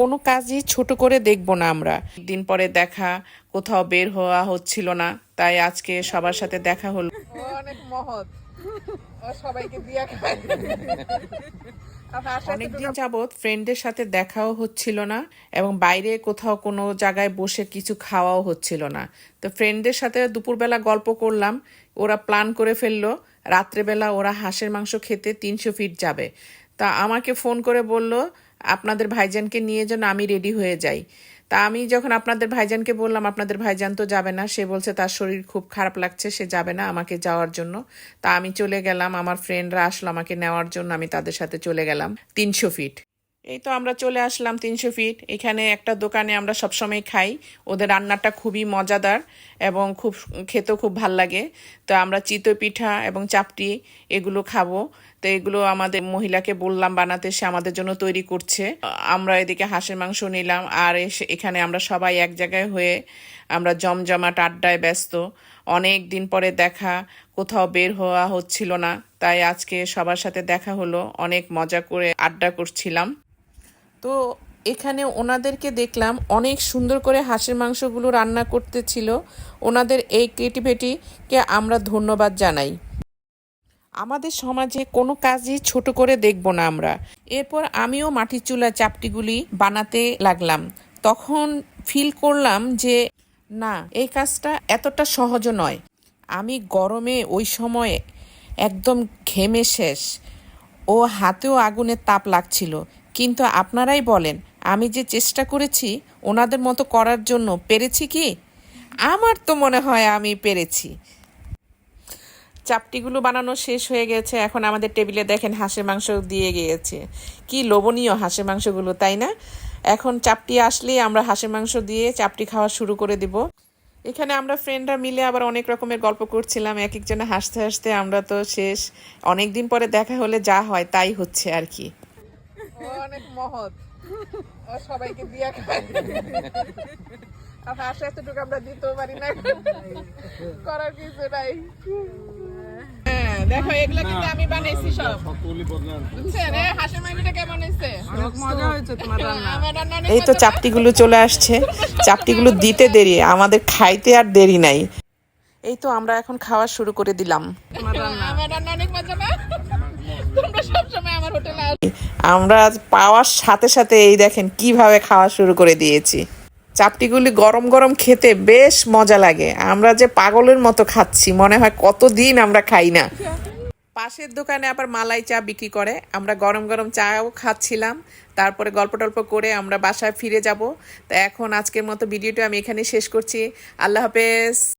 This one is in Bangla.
কোনো কাজই ছোট করে দেখব না আমরা। দিন পরে দেখা কোথাও বের হওয়া হচ্ছিল না তাই আজকে সবার সাথে দেখা হলো। অনেক মহৎ। সবাইকে দিয়া খায়। অনেকদিন যাবৎ ফ্রেন্ডের সাথে দেখাও হচ্ছিল না এবং বাইরে কোথাও কোনো জায়গায় বসে কিছু খাওয়াও হচ্ছিল না। তো ফ্রেন্ডদের সাথে দুপুরবেলা গল্প করলাম ওরা প্ল্যান করে ফেলল রাত্রেবেলা ওরা হাঁসের মাংস খেতে তিনশো ফিট যাবে। তা আমাকে ফোন করে বলল আপনাদের ভাইজানকে নিয়ে যেন আমি রেডি হয়ে যাই। তা আমি যখন আপনাদের ভাইজানকে বললাম, আপনাদের ভাইজান তো যাবে না, সে বলছে, তার শরীর খুব খারাপ লাগছে, সে যাবে না আমাকে যাওয়ার জন্য। তা আমি চলে গেলাম, আমার ফ্রেন্ডরা আসলো আমাকে নেওয়ার জন্য, আমি তাদের সাথে চলে গেলাম তিনশো ফিট এই তো আমরা চলে আসলাম তিনশো ফিট এখানে একটা দোকানে আমরা সবসময় খাই। ওদের রান্নাটা খুবই মজাদার এবং খুব, খেতেও খুব ভালো লাগে। তো আমরা চিতই পিঠা এবং চাপটি এগুলো খাব। তো এগুলো আমাদের মহিলাকে বললাম বানাতে, সে আমাদের জন্য তৈরি করছে। আমরা এদিকে হাঁসের মাংস নিলাম আর এখানে আমরা সবাই এক জায়গায় হয়ে আমরা জমজমাট আড্ডায় ব্যস্ত। অনেক দিন পরে দেখা, কোথাও বের হওয়া হচ্ছিল না, তাই আজকে সবার সাথে দেখা হলো, অনেক মজা করে আড্ডা করছিলাম। তো এখানে ওনাদেরকে দেখলাম, অনেক সুন্দর করে হাঁসের মাংসগুলো রান্না করতেছিল। ওনাদের এই ক্রিয়েটিভিটিকে আমরা ধন্যবাদ জানাই। আমাদের সমাজে কোনো কাজই ছোট করে দেখব না আমরা। এরপর আমিও মাটির চুলা চাপটিগুলি বানাতে লাগলাম। তখন ফিল করলাম যে, না, এই কাজটা এতটা সহজ নয়। আমি গরমে ওই সময়ে একদম ঘেমে শেষ। ও হাতেও আগুনের তাপ লাগছিল। কিন্তু আপনারাই বলেন, আমি যে চেষ্টা করেছি, ওনাদের মতো করার জন্য পেরেছি কি? আমার তো মনে হয় আমি পেরেছি। চাপটিগুলো বানানো শেষ হয়ে গেছে। এখন আমাদের টেবিলে দেখেন হাঁসের মাংস দিয়ে গিয়েছে। কি লোভনীয় হাঁসের মাংসগুলো, তাই না? এখন চাপটি আসলেই আমরা হাঁসের মাংস দিয়ে চাপটি খাওয়া শুরু করে দিব। এখানে আমরা ফ্রেন্ডরা মিলে আবার অনেক রকমের গল্প করছিলাম। এক একজনে হাসতে হাসতে আমরা তো শেষ। অনেক দিন পরে দেখা হলে যা হয় তাই হচ্ছে আর কি। অনেক মহৎ। সবাইকে দিয়া খায়। আর হাসা এতটুকু আমরা দিতেও পারি না। করার কিছু নাই। দেখো এগুলা কিন্তু আমি বানাইছি সব। বুঝছেন? এ হাঁসের মাংসটা কেমন হয়েছে? মজা হয়েছে তোমার রান্না। আমার রান্না এই তো চাপটিগুলো চলে আসছে। চাপটিগুলো দিতে দেরি আমাদের খাইতে আর দেরি নাই। এই তো আমরা এখন খাওয়া শুরু করে দিলাম। আমার রান্না অনেক মজা না? তোমরা সবসময় আমার হোটেলে আসো। আমরা পাওয়ার সাথে সাথে এই দেখেন কীভাবে খাওয়া শুরু করে দিয়েছি। চাপটিগুলি গরম গরম খেতে বেশ মজা লাগে। আমরা যে পাগলের মতো খাচ্ছি, মনে হয় কতদিন আমরা খাই না। পাশের দোকানে আবার মালাই চা বিক্রি করে। আমরা গরম গরম চাও খাচ্ছিলাম। তারপরে গল্প টল্প করে আমরা বাসায় ফিরে যাব। তা এখন আজকের মতো ভিডিওটা আমি এখানে শেষ করছি। আল্লাহ হাফেজ।